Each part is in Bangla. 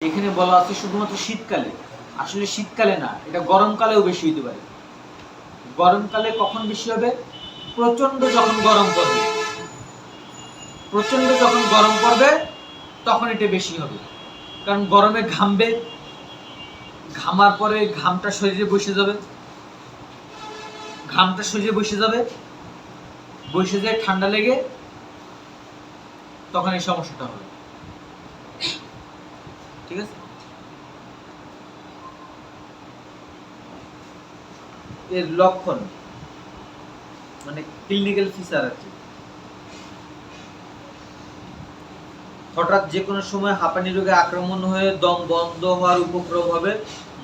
এখানে বলা আছে শুধুমাত্র শীতকালে। আসলে শীতকালে না, এটা গরমকালেও বেশি হতে পারে। গরমকালে কখন বেশি হবে? প্রচণ্ড যখন গরম পড়বে। প্রচণ্ড যখন গরম পড়বে, তখন এটা বেশি হবে। কারণ গরমে ঘামবে, ঘামার পরে ঘামটা শরীরে বসে যাবে। ঘামটা শরীরে বসে যাবে, বসে যায় ঠান্ডা লেগে তখন এই সমস্যাটা হবে। ঠিক আছে? এর লক্ষণ মানে ক্লিনিক্যাল ফিচার কি হঠাৎ যে কোনো সময় হাঁপানি রোগে আক্রমণ হয়ে দম বন্ধ হওয়ার উপক্রম হবে,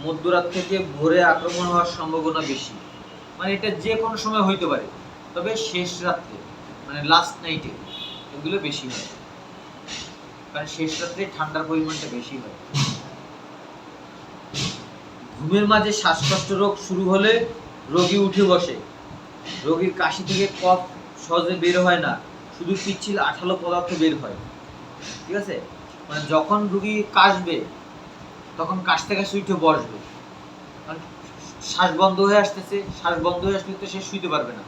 মধ্যরাত থেকে ভোরে আক্রমণ হওয়ার সম্ভাবনা বেশি। মানে এটা যে কোনো সময় হইতে পারে, তবে শেষ রাত্রে মানে লাস্ট নাইটে এগুলো বেশি হয়। কারণ শেষ রাত্রে ঠান্ডার পরিমাণটা বেশি হয়। ঘুমের মাঝে শ্বাসকষ্ট রোগ শুরু হলে রোগী উঠে বসে। রোগীর কাশি থেকে কফ সহজে বের হয় না, শুধু পিচ্ছিল আঠালো পদার্থ বের হয়। ঠিক আছে? মানে যখন রুগী কাশবে, তখন কাশতে কাশতে উঠে বসবে। কারণ শ্বাস বন্ধ হয়ে আসতেছে, শ্বাস বন্ধ হয়ে আসলে তো সে শুইতে পারবে না।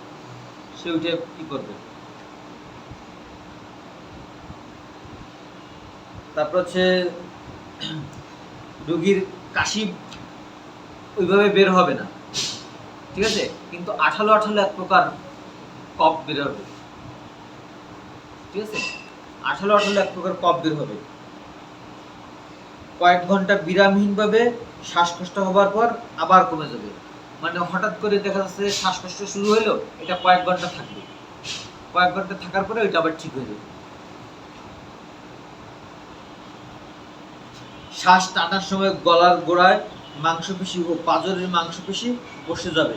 সে উঠে কি করবে? তারপর হচ্ছে রুগীর কাশি ওইভাবে বের হবে না। ঠিক আছে? কিন্তু আঠালো আঠালো এক প্রকার কপ বের হবে। ঠিক আছে? আঠালো আঠালো এক প্রকার কপ বের হবে। কয়েক ঘণ্টা বিরামহীনভাবে শ্বাসকষ্ট হবার পর আবার কমে যাবে। মানে হঠাৎ করে দেখা যাচ্ছে শ্বাসকষ্ট শুরু হলো এটা কয়েক ঘণ্টা থাকবে। কয়েক ঘণ্টা থাকার পরে ওইটা আবার ঠিক হয়ে যাবে। শ্বাস টানার সময় গলার গোড়ায় মাংসপেশি ও পাঁজরের মাংসপেশি বসে যাবে।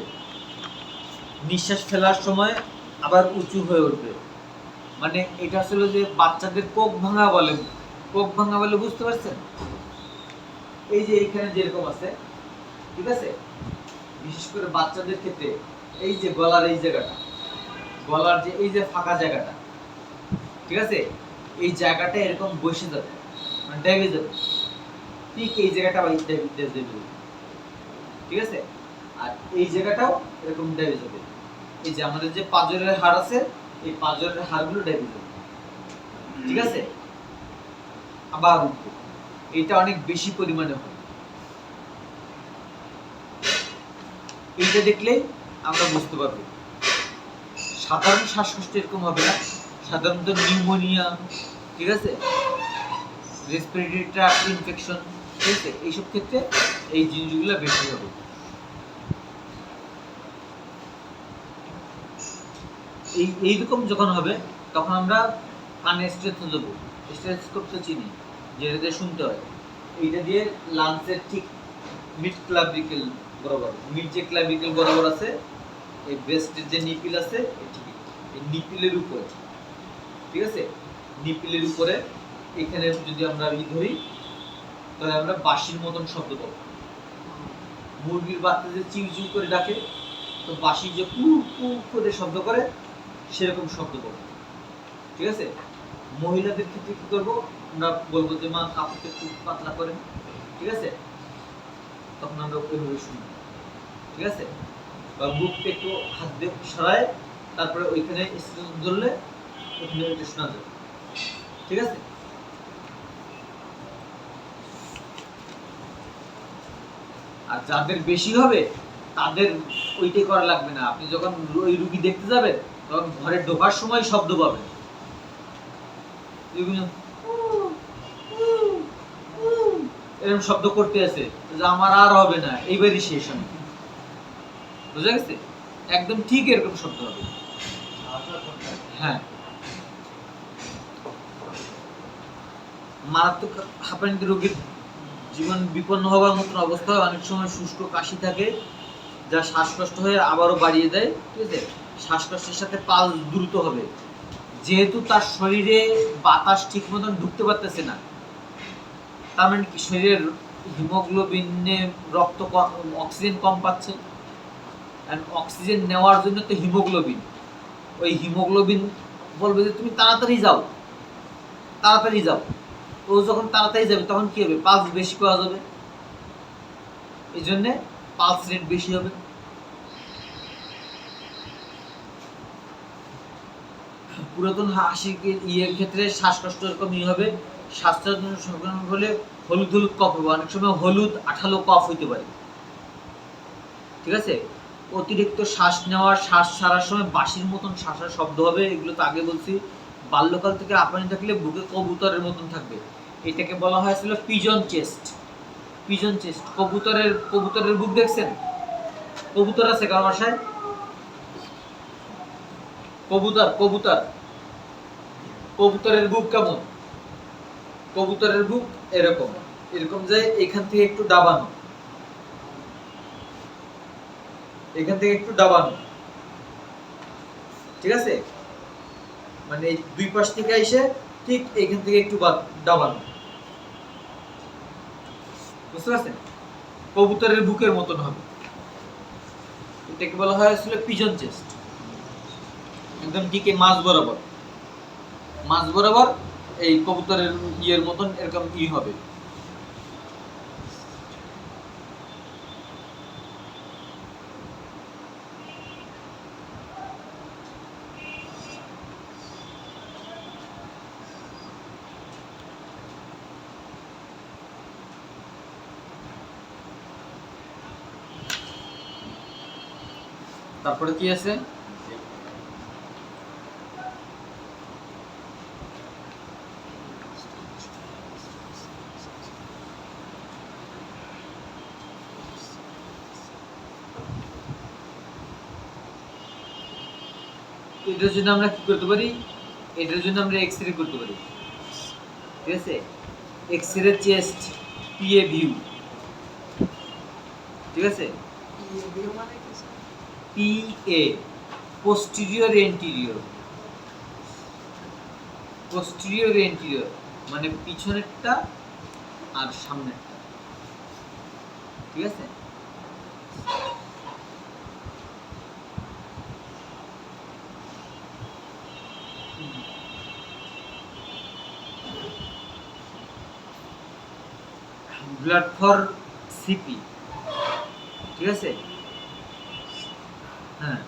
নিঃশ্বাস ফেলার সময় আবার উঁচু হয়ে উঠবে। মানে এটা আসলে যে বাচ্চাদের কোক ভাঙা বলে, কোক ভাঙা বলে বুঝতে পারছেন? এই যে এখানে যেরকম আছে, ঠিক আছে? বিশেষ করে বাচ্চাদের ক্ষেত্রে এই যে গলার এই জায়গাটা, গলার যে এই যে ফাঁকা জায়গাটা, ঠিক আছে? এই জায়গাটা এরকম বসে যাবে মানে ডেবে যাবে। ঠিক এই ঠিক আছে? আর এই জায়গাটাও এরকম ডেবে যাবে এই যে আমাদের যে পাঁজরের হাড় আছে এই পাঁজরের হাড়গুলো ডেবে যাবে ঠিক আছে? আবার এটা অনেক বেশি পরিমাণে হয় এইটা দেখলেই আমরা বুঝতে পারব। সাধারণ শ্বাসকষ্ট এরকম হবে না। সাধারণত নিউমোনিয়া ঠিক আছে? রেসপিরেটরি ট্র্যাক্ট ইনফেকশন ঠিক আছে এইসব ক্ষেত্রে এই জিনিসগুলো বেশি হবে এই, এইরকম যখন হবে, তখন আমরা কানে দেবো। চিনি, যেটা দিয়ে শুনতে হয়। এইটা দিয়ে লাংসের ঠিক মিড ক্লাবিকেল বরাবর মিড যে ক্লাবিকেল বরাবর আছে, এই ব্রেস্টের যে নিপিল আছে, এই নিপিলের উপরে, ঠিক আছে? নিপিলের উপরে, এখানে যদি আমরা ধরি তাহলে আমরা বাঁশির মতন শব্দ পাবো মুরগির বাচ্চা যে চিউ চিউ করে ডাকে, তো বাঁশি যে কু কু করে শব্দ করে, সেরকম শব্দ পাবো ঠিক আছে? মহিলাদের ক্ষেত্রে কি করব? আমরা বলব যে, মা, কাপড়টা একটু পাতলা করেন। ঠিক আছে? তখন আমরা ওইভাবে শুনব ঠিক আছে? বা বুকটা একটু হাত দিয়ে সরায়, তারপরে ওইখানে স্টেশন ধরলে ওখানে শোনা যাবে। ঠিক আছে? আর যাদের বেশি হবে, তাদের ওইটাই করা লাগবে না। আপনি যখন ওই রুগী দেখতে যাবেন, তখন ঘরে ঢোকার সময় শব্দ পাবেন। এরকম শব্দ করতে আছে, যে আমার আর হবে না, এইবারই শেষ আমি বুঝা গেছে? একদম ঠিক এরকম শব্দ হবে। হ্যাঁ। মারাত্মক হাঁপানিতে রোগীর জীবন বিপন্ন হওয়ার মতন অবস্থা হয় অনেক সময় শুষ্ক কাশি থাকে, যা শ্বাসকষ্ট হয়ে আবারও বাড়িয়ে দেয়, ঠিক আছে? শ্বাসকষ্টের সাথে পাল দ্রুত হবে। যেহেতু তার শরীরে বাতাস ঠিক মতন ঢুকতে পারতেছে না, তার মানে কি? শরীরের হিমোগ্লোবিনে রক্ত অক্সিজেন কম পাচ্ছে। And অক্সিজেন নেওয়ার জন্য তো হিমোগ্লোবিন। ওই হিমোগ্লোবিন বলবে যে, তুমি তাড়াতাড়ি যাও তাড়াতাড়ি যাও। ও যখন তাড়াতাড়ি যাবে, তখন কি হবে? পালস বেশি পাওয়া যাবে। এই জন্য পালস রেট বেশি হবে। পুরাতন হাসি ইয়ের ক্ষেত্রে শ্বাসকষ্ট এরকমই হবে। স্বাস্থ্য সংক্রমণ হলে হলুদ হলুদ কফ হবে। অনেক সময় হলুদ, আঠালো কফ হইতে পারে। ঠিক আছে? অতিরিক্ত শ্বাস নেওয়া শ্বাস ছাড়ার সময় বাঁশির মতন শ্বাসার শব্দ হবে। এগুলো তো আগে বলছি। বাল্যকাল থেকে আপনি থাকলে বুকে কবুতরের মতন থাকবে। এটাকে বলা হয়েছিল পিজন চেস্ট। Pigeon chest. কবুতরের কবুতরের বুক দেখছেন? কবুতর আছে কার বাসায়? কবুতর কবুতর। কবুতরের বুক কেমন? কবুতরের বুক এরকম। এরকম যে এখান থেকে একটু দাবানো। এখান থেকে একটু দাবানো। ঠিক আছে? মানে এই দুই পাশ থেকে এসে ঠিক এখান থেকে একটু দাবান বুঝতে পারছেন? কবুতরের বুকের মতন হবে। এটাকে বলা হয় আসলে পিজন চেস্ট একদম দিকে মাছ বরাবর। মাছ বরাবর এই কবুতরের ইয়ের মতন এরকম ই হবে। তারপরে কি আছে? এটার জন্য আমরা কি করতে পারি? এটার জন্য আমরা এক্স রে করতে পারি। ঠিক আছে? X ray chest PA view ঠিক আছে? PA posterior anterior posterior anterior মানে পিছনেরটা আর সামনেরটা। ঠিক আছে? ব্লাড ফর সিপি ঠিক আছে? হ্যাঁ।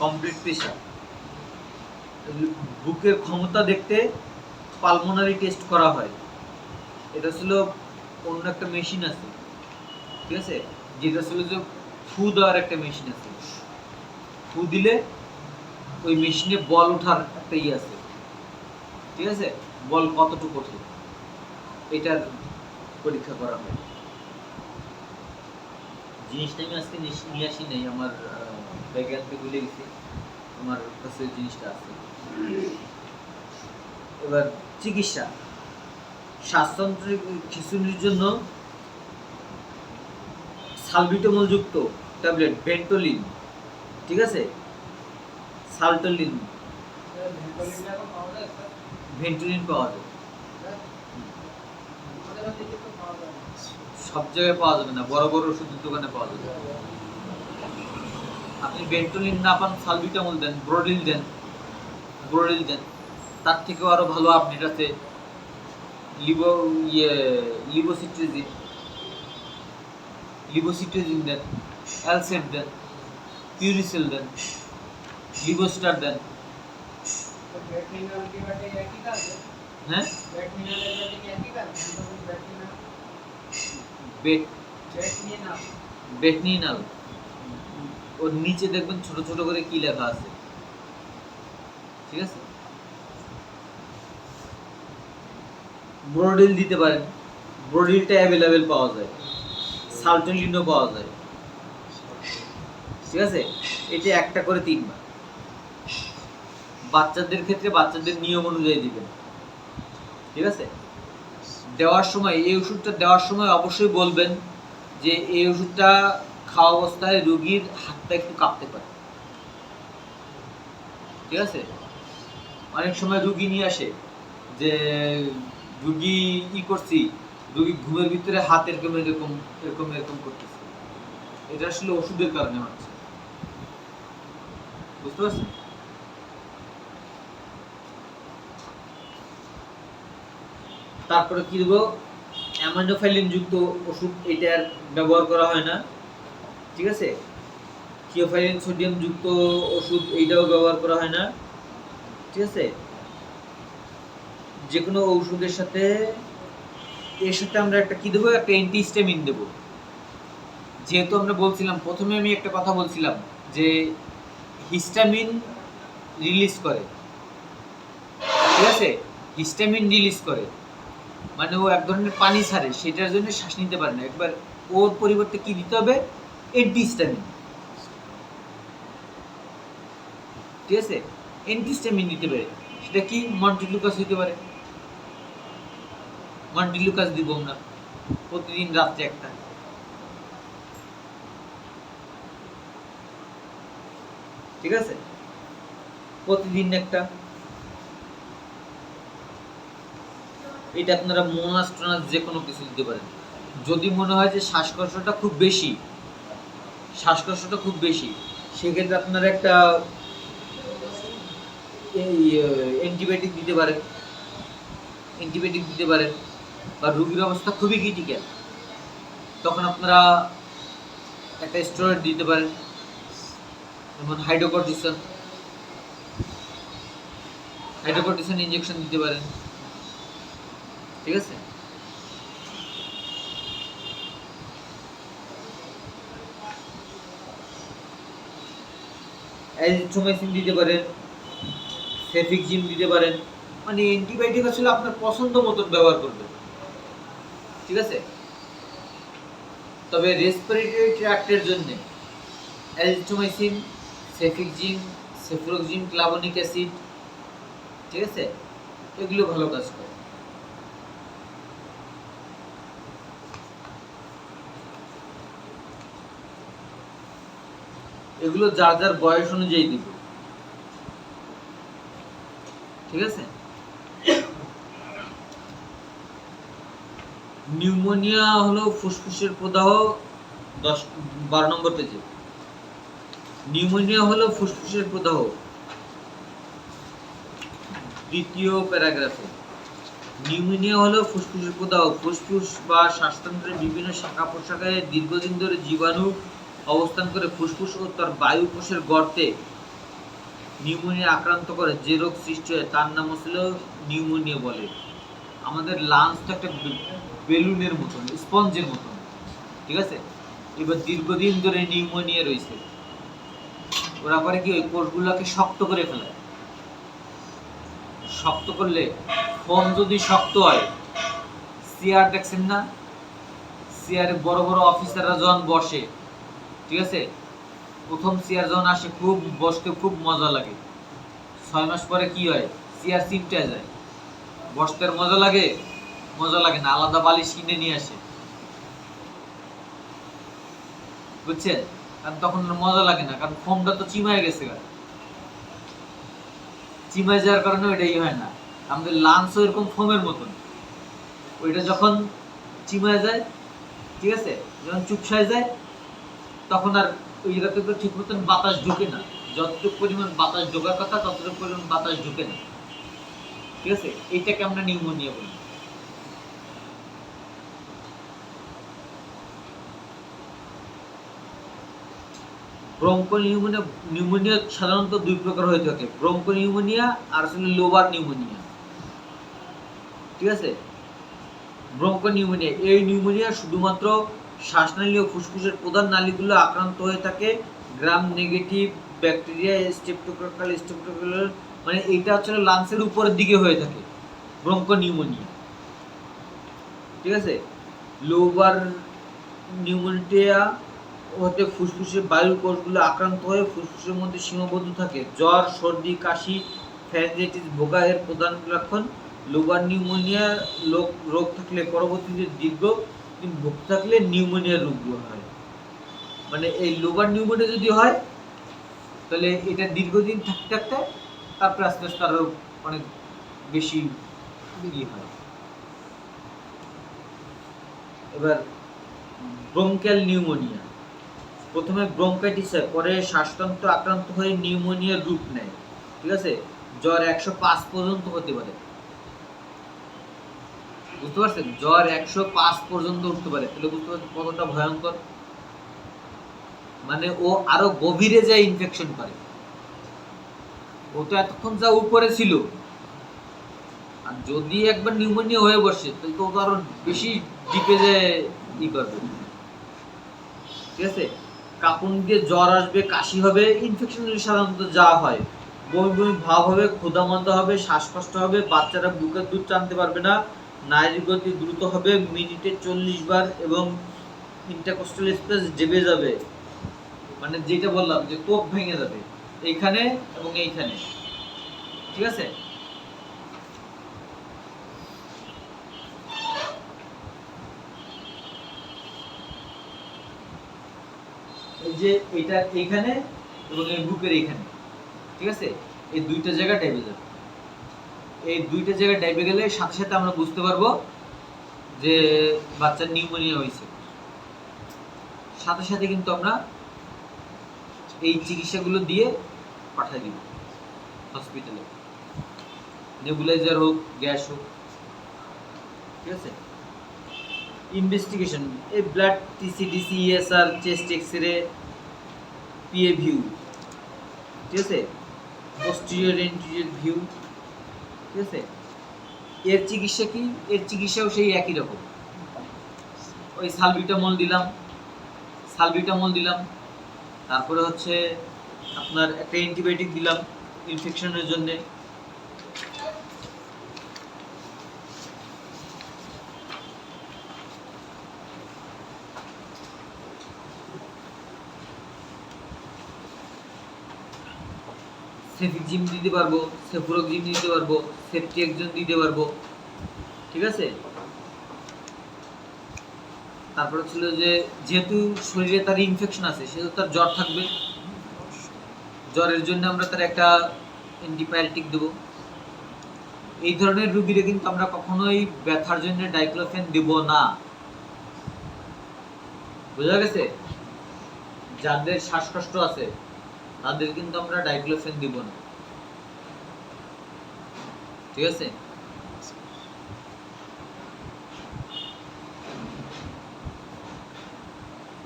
কমপ্লিট প্রেশার বুকের ক্ষমতা দেখতে পালমোনারি টেস্ট করা হয়। এটা ছিল অন্য একটা মেশিন আছে, ঠিক আছে? যেটা ছিল যে ফু দেওয়ার একটা মেশিন আছে। ফু দিলে ওই মেশিনে বল ওঠার একটা ইয়ে আছে। ঠিক আছে? বল কতটুকু ওঠে? এটার পরীক্ষা করা হয়। জিনিসটা আমি আজকে নিয়ে আসি নাই আমার ব্যাগে আনতে ভুলে গেছি। আমার কাছে জিনিসটা আছে। এবার চিকিৎসা। শ্বাসতন্ত্রের খিচুনির জন্য সালবিটামল যুক্ত ট্যাবলেট ভেন্টোলিন ঠিক আছে? সালটোলিন। ভেন্টোলিন পাওয়া যায়। সব জায়গায় পাওয়া যাবে না, বড় বড় ওষুধের দোকানে পাওয়া যাবে। আপনি বেন্টোলিন না পান সালবিটামল দেন ব্রোডিল দেন ব্রোডিল দেন। তার থেকেও আরও ভালো আপডেট আছে লিবো ইয়ে লিবোসিট্রিজিন লিবোসিট্রিজিন দেন অ্যালসেট দেন পিউরিসেল দেন লিবোস্টার দেন। হ্যাঁ? ওর নিচে দেখবেন ছোট ছোট করে কি লেখা আছে। ঠিক আছে? ব্রোডিল দিতে পারেন। ব্রোডিলটা অ্যাভেলেবেল পাওয়া যায়। সালটোলিনও পাওয়া যায়। ঠিক আছে? এটা একটা করে তিনবার। বাচ্চাদের ক্ষেত্রে বাচ্চাদের নিয়ম অনুযায়ী দিবেন। ঠিক আছে? দেওয়ার সময়, এই ওষুধটা দেওয়ার সময় অবশ্যই বলবেন যে এই ওষুধটা খাওয়া অবস্থায় রুগীর হাতটা একটু কাঁপতে পারে। ঠিক আছে? অনেক সময় রুগী নিয়ে আসে যে, রুগী ই করছি, রুগী ঘুমের ভিতরে হাত এরকম এরকম এরকম এরকম করতেছে। এটা আসলে ওষুধের কারণে হচ্ছে। বুঝতে পারছেন? তারপরে কি দেবো? যুক্ত ওষুধ এটার ব্যবহার করা হয় না। ঠিক আছে? থিওফাইলিন, সোডিয়াম যুক্ত ওষুধ এইটাও ব্যবহার করা হয় না। ঠিক আছে? যে কোনো ঔষধের সাথে, এর সাথে আমরা একটা কি দেবো? একটা অ্যান্টিস্টামিন দেবো। যেহেতু আমরা বলছিলাম, প্রথমে আমি একটা কথা বলছিলাম যে হিস্টামিন রিলিজ করে। ঠিক আছে? হিস্টামিন রিলিজ করে। মানে ও এক ধরনের পানি ছাড়ে, সেটার জন্য শ্বাস নিতে পারে না। একবার ওর পরিবর্তে কি দিতে হবে? অ্যান্টিহিস্টামিন ঠিক আছে? অ্যান্টিহিস্টামিন দিতে পারে। সেটা কি? মন্টিলুকাস হইতে পারে। মন্টিলুকাস দিব আমরা প্রতিদিন রাত্রে একটা। ঠিক আছে? প্রতিদিন একটা। এটা আপনারা মোনাস টোনাস যে কোনো কিছু দিতে পারেন। যদি মনে হয় যে শ্বাসকষ্টটা খুব বেশি শ্বাসকষ্টটা খুব বেশি, সেক্ষেত্রে আপনারা একটা এই অ্যান্টিবায়োটিক দিতে পারেন। অ্যান্টিবায়োটিক দিতে পারেন বা রুগীর অবস্থা খুবই ক্রিটিক্যাল। তখন আপনারা একটা স্টেরয়েড দিতে পারেন, যেমন হাইড্রোকর্টিসন। হাইড্রোকর্টিসন ইঞ্জেকশন দিতে পারেন। ঠিক আছে? অ্যাজিথ্রোমাইসিন দিতে পারেন সেফিকজিম দিতে পারেন মানে অ্যান্টিবায়োটিক আসলে আপনার পছন্দ মতন ব্যবহার করবেন। ঠিক আছে? তবে রেসপিরেটরি ট্র্যাক্টের জন্য azithromycin cefixime cefuroxime clavulanic acid, ঠিক আছে? এগুলো ভালো কাজ করে। এগুলো যার যার বয়স অনুযায়ী দিব। ঠিক আছে? নিউমোনিয়া হলো ফুসফুসের প্রদাহ দশ, বারো নম্বর পেজে। নিউমোনিয়া হলো ফুসফুসের প্রদাহ। দ্বিতীয় প্যারাগ্রাফে। নিউমোনিয়া হলো ফুসফুসের প্রদাহ। ফুসফুস বা শ্বাসতন্ত্রের বিভিন্ন শাখা প্রশাখায় দীর্ঘদিন ধরে জীবাণু অবস্থান করে ফুসফুস ও তার বায়ু কোষের গর্তে নিউমোনিয়া আক্রান্ত করে যে রোগ সৃষ্টি হয়, তার নাম হচ্ছিল নিউমোনিয়া বলে। আমাদের লাংস তো একটা বেলুনের মতন, স্পঞ্জের মতন, ঠিক আছে? এবার দীর্ঘদিন ধরে নিউমোনিয়া রয়েছে। ওরা করে কি, ওই কোষগুলোকে শক্ত করে ফেলে। শক্ত করলে ফোম যদি শক্ত হয় চেয়ার দেখছেন না? চেয়ারে বড় বড় অফিসাররা যখন বসে। ঠিক আছে? প্রথম চেয়ার যখন আসে, খুব বসতে খুব মজা লাগে। ছয় মাস পরে কি হয়? চেয়ার চিমটে যায়। বসতে মজা লাগে? মজা লাগে না, আলাদা বালিশ কিনে নিয়ে আসে। বুঝছেন? কারণ তখন মজা লাগে না, কারণ ফোমটা তো চিমায় গেছে চিমায় যাওয়ার কারণে ওইটাই হয় না। আমাদের লাঞ্চও এরকম ফোমের মতন। ওইটা যখন চিমায় যায়, ঠিক আছে? যখন চুপসায় যায় তখন আর ওই জায়গাতে তো ঠিক মতন বাতাস ঢুকে না। যতটুকু পরিমাণ বাতাস ঢোকার কথা, ততটুকু পরিমাণ বাতাস ঢুকে না। ঠিক আছে? এইটাকে আমরা নিউমোনিয়া বলি। ব্রঙ্কো নিউমোনিয়া নিউমোনিয়া সাধারণত দুই প্রকার হয়ে থাকে। ব্রঙ্কো নিউমোনিয়া আর আসলে লোবার নিউমোনিয়া। ঠিক আছে? ব্রঙ্কো নিউমোনিয়া এই নিউমোনিয়া শুধুমাত্র শ্বাসনালী ও ফুসফুসের প্রধান নালীগুলো আক্রান্ত হয়ে থাকে। গ্রাম নেগেটিভ ব্যাকটেরিয়া স্টেপটোকোকাল স্টেপটোকোকাল মানে এইটা হচ্ছে লাংসের উপরের দিকে হয়ে থাকে ব্রঙ্ক নিউমোনিয়া ঠিক আছে? লোবার নিউমোনিয়া হতে ফুসফুসের বায়ুর কোষগুলো আক্রান্ত হয়ে ফুসফুসের মধ্যে সীমাবদ্ধ থাকে। জ্বর, সর্দি, কাশি, ফ্যানজাইটিস ভোগা এর প্রধান লক্ষণ। লোবার নিউমোনিয়া লোক রোগ থাকলে পরবর্তীতে দীর্ঘ দিন ভুগতে থাকলে নিউমোনিয়ার রোগগুলো হয়। মানে এই লোবার নিউমোনিয়া যদি হয়, তাহলে এটা দীর্ঘদিন থাকতে থাকতে তারপরে আস্তে আস্তে আরও অনেক বেশি ই হয়। এবার ব্রঙ্ক্যাল নিউমোনিয়া প্রথমে ব্রঙ্কাইটিস পরে শ্বাসতন্ত্র আক্রান্ত হয়ে নিউমোনিয়ার রূপ নেয়। ঠিক আছে? জ্বর একশো পাঁচ পর্যন্ত হতে পারে। বুঝতে পারছেন? জ্বর একশো পাঁচ পর্যন্ত উঠতে পারে। তাহলে বুঝতে পারছেন কতটা ভয়ঙ্কর? মানে ও আরও গভীরে যায় ইনফেকশন করে। ও তো এতক্ষণ যা উপরে ছিল। আর যদি একবার নিউমোনিয়া হয়ে বসে, তাহলে তো আরও বেশি ডিপে যায় ই করবে। ঠিক আছে? কাঁপুন দিয়ে জ্বর আসবে, কাশি হবে ইনফেকশন সাধারণত যা হয়, বমি বমি ভাব হবে, ক্ষুধামন্দ হবে, শ্বাসকষ্ট হবে, বাচ্চারা বুকের দুধ টানতে পারবে না নারীর গতি দ্রুত হবে, মিনিটে চল্লিশ বার এবং ইন্টারকোস্টাল স্পেস ডেবে যাবে। মানে যেটা বললাম যে কোপ ভেঙে যাবে, এইখানে এবং এইখানে। ঠিক আছে? এই যে এটা এইখানে এবং এই বুকের এইখানে। ঠিক আছে? এই দুইটা জায়গা ডাইবে যাবে। এই দুইটা জায়গায় ডাইবে গেলে সাথে সাথে আমরা বুঝতে পারব যে বাচ্চার নিউমোনিয়া হয়েছে। সাথে সাথে কিন্তু আমরা এই চিকিৎসাগুলো দিয়ে পাঠিয়ে দিব হসপিটালে নেবুলাইজার হোক গ্যাস হোক, ঠিক আছে? ইনভেস্টিগেশন এই blood TC DC ESR chest X ray PA view ঠিক আছে? পোস্টিরিয়র ভিউ ঠিক আছে? এর চিকিৎসা কি? এর চিকিৎসাও সেই একই রকম। ওই সালবিটামল দিলাম সালবিটামল দিলাম, তারপরে হচ্ছে আপনার একটা অ্যান্টিবায়োটিক দিলাম ইনফেকশনের জন্য। সেফিজিম দিতে পারব সেফুরোজিম দিতে পারব সেফটি একজন দিতে পারব। ঠিক আছে? তারপরে ছিল যে, যেহেতু শরীরে তার ইনফেকশন আছে, সেহেতু তার জ্বর থাকবে। জ্বরের জন্য আমরা তার একটা অ্যান্টিবায়োটিক দেবো। এই ধরনের রুগীরে কিন্তু আমরা কখনোই ব্যথার জন্য ডাইক্লোফেন দেব না। বোঝা গেছে? যাদের শ্বাসকষ্ট আছে তাদের কিন্তু আমরা ডাইক্লোফেন দিব না। ঠিক আছে?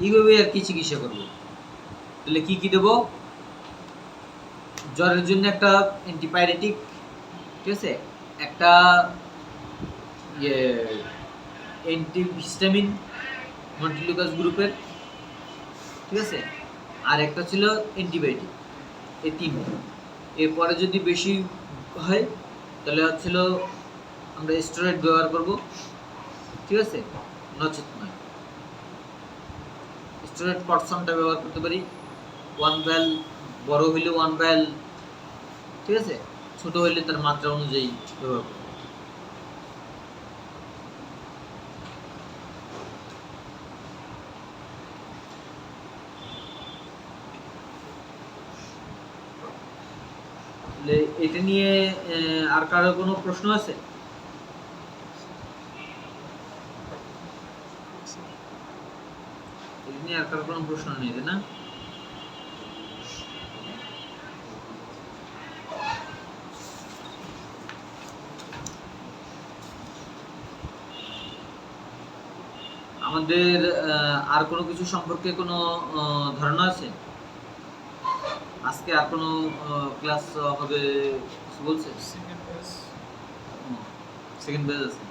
এইভাবে আর কি চিকিৎসা করব? তাহলে কি কি দেবো? জ্বরের জন্য একটা অ্যান্টিপাইরেটিক ঠিক আছে? একটা ইয়ে অ্যান্টিহিস্টামিন মন্টিলুকাস গ্রুপের ঠিক আছে? আর একটা ছিল অ্যান্টিবায়োটিক এই তিন। এরপরে যদি বেশি হয়, তাহলে হচ্ছিল আমরা স্টেরয়েড ব্যবহার করব, ঠিক আছে? নচেত নয়। স্টেরয়েড পটসনটা ব্যবহার করতে পারি। ওয়ান ভ্যাল বড় হইলে ওয়ান ভ্যাল ঠিক আছে? ছোট হইলে তার মাত্রা অনুযায়ী ব্যবহার করব তাহলে এটা নিয়ে আর কারও কোনো প্রশ্ন আছে? আর কারও কোনো প্রশ্ন নেই না? আমাদের আর কোনো কিছু সম্পর্কে কোনো ধারণা আছে? আজকে আর কোনো ক্লাস হবে বলছে? সেকেন্ড ব্যাচ সেকেন্ড ব্যাচ করো